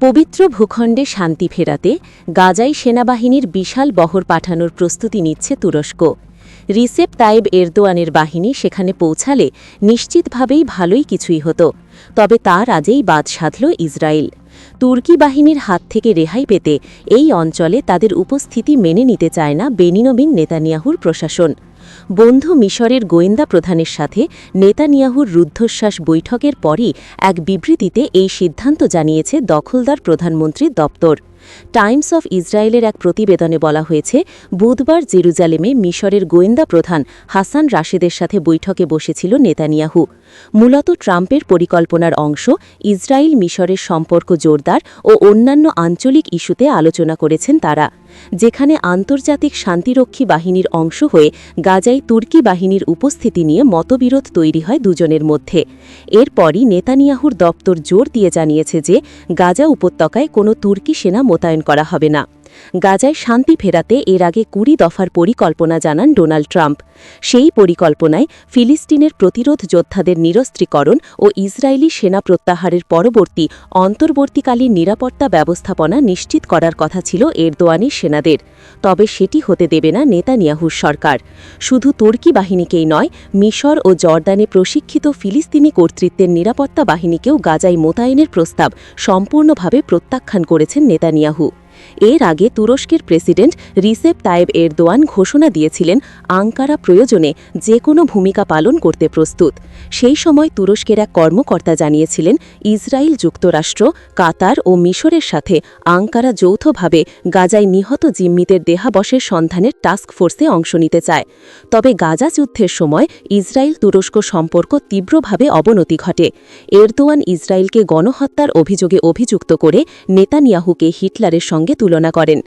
পবিত্র ভূখণ্ডে শান্তি ফেরাতে গাজাই সেনাবাহিনীর বিশাল বহর পাঠানোর প্রস্তুতি নিচ্ছে তুরস্ক। রিসেপ তাইব এরদোয়ানের বাহিনী সেখানে পৌঁছালে নিশ্চিতভাবেই ভালোই কিছুই হতো, তবে তার আজেই বাদ সাধল ইসরায়েল। তুর্কি বাহিনীর হাত থেকে রেহাই পেতে এই অঞ্চলে তাদের উপস্থিতি মেনে নিতে চায় না বেনিনবিন নেতানিয়াহুর প্রশাসন। বন্ধু মিশরের গোয়েন্দা প্রধানের সাথে নেতানিয়াহুর রুদ্ধশ্বাস বৈঠকের পরই এক বিবৃতিতে এই সিদ্ধান্ত জানিয়েছে দখলদার প্রধানমন্ত্রী দপ্তর। টাইমস অফ ইসরায়েলের এক প্রতিবেদনে বলা হয়েছে, বুধবার জেরুজালেমে মিশরের গোয়েন্দা প্রধান হাসান রাশেদের সাথে বৈঠকে বসেছিল নেতানিয়াহু। মূলত ট্রাম্পের পরিকল্পনার অংশ ইসরায়েল মিশরের সম্পর্ক জোরদার ও অন্যান্য আঞ্চলিক ইস্যুতে আলোচনা করেছেন তারা, যেখানে আন্তর্জাতিক শান্তিরক্ষী বাহিনীর অংশ হয়ে গাজায় তুর্কি বাহিনীর উপস্থিতি নিয়ে মতবিরোধ তৈরি হয় দুজনের মধ্যে। এরপরই নেতানিয়াহুর দপ্তর জোর দিয়ে জানিয়েছে যে, গাজা উপত্যকায় কোনো তুর্কি সেনা মোতায়েন করা হবে না। গাজায় শান্তি ফেরাতে এর আগে কুড়ি দফার পরিকল্পনা জানান ডোনাল্ড ট্রাম্প। সেই পরিকল্পনায় ফিলিস্তিনের প্রতিরোধ যোদ্ধাদের নিরস্ত্রীকরণ ও ইসরায়েলি সেনা প্রত্যাহারের পরবর্তী অন্তর্বর্তীকালীন নিরাপত্তা ব্যবস্থাপনা নিশ্চিত করার কথা ছিল এরদোয়ানি সেনাদের। তবে সেটি হতে দেবে না নেতানিয়াহুর সরকার। শুধু তুর্কি বাহিনীকেই নয়, মিশর ও জর্দানে প্রশিক্ষিত ফিলিস্তিনি কর্তৃত্বের নিরাপত্তা বাহিনীকেও গাজায় মোতায়েনের প্রস্তাব সম্পূর্ণভাবে প্রত্যাখ্যান করেছেন নেতানিয়াহু। এর আগে তুরস্কের প্রেসিডেন্ট রিসেপ তায়েব এরদোয়ান ঘোষণা দিয়েছিলেন আঙ্কারা প্রয়োজনে যে কোনো ভূমিকা পালন করতে প্রস্তুত। সেই সময় তুরস্কের এক কর্মকর্তা জানিয়েছিলেন, ইসরায়েল যুক্তরাষ্ট্র, কাতার ও মিশরের সাথে আঙ্কারা যৌথভাবে গাজায় নিহত জিম্মিদের দেহাবশের সন্ধানের টাস্ক ফোর্সে অংশ নিতে চায়। তবে গাজা যুদ্ধের সময় ইসরায়েল তুরস্ক সম্পর্ক তীব্রভাবে অবনতি ঘটে। এরদোয়ান ইসরায়েলকে গণহত্যার অভিযোগে অভিযুক্ত করে নেতানিয়াহুকে হিটলারের সঙ্গে তুলনা করেন।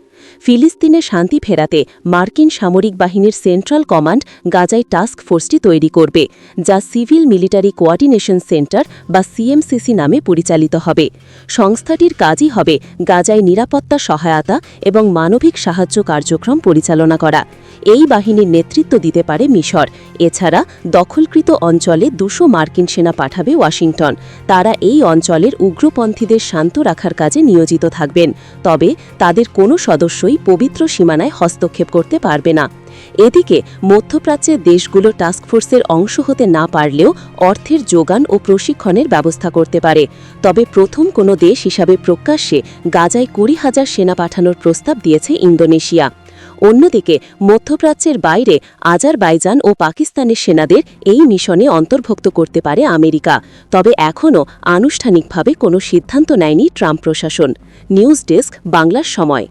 ফিলিস্তিনে শান্তি ফেরাতে মার্কিন সামরিক বাহিনীর সেন্ট্রাল কমান্ড গাজায় টাস্ক ফোর্সটি তৈরি করবে, যা সিভিল মিলিটারি কোয়ার্ডিনেশন সেন্টার বা সিএমসিসি নামে পরিচালিত হবে। সংস্থাটির কাজই হবে গাজায় নিরাপত্তা, সহায়তা এবং মানবিক সাহায্য কার্যক্রম পরিচালনা করা। এই বাহিনীর নেতৃত্ব দিতে পারে মিশর। এছাড়া দখলকৃত অঞ্চলে দুশো মার্কিন সেনা পাঠাবে ওয়াশিংটন। তারা এই অঞ্চলের উগ্রপন্থীদের শান্ত রাখার কাজে নিয়োজিত থাকবেন, তবে তাদের কোনো সদস্যই পবিত্র সীমানায় হস্তক্ষেপ করতে পারবে না। এদিকে মধ্যপ্রাচ্যের দেশগুলো টাস্কফোর্সের অংশ হতে না পারলেও অর্থের যোগান ও প্রশিক্ষণের ব্যবস্থা করতে পারে। তবে প্রথম কোনো দেশ হিসাবে প্রকাশ্যে গাজায় কুড়ি হাজার সেনা পাঠানোর প্রস্তাব দিয়েছে ইন্দোনেশিয়া। অন্যদিকে, মধ্যপ্রাচ্যের বাইরে আজারবাইজান ও পাকিস্তানের সেনাদের এই মিশনে অন্তর্ভুক্ত করতে পারে আমেরিকা। তবে এখনও আনুষ্ঠানিকভাবে কোনো সিদ্ধান্ত নেয়নি ট্রাম্প প্রশাসন। নিউজ ডেস্ক, বাংলার সময়।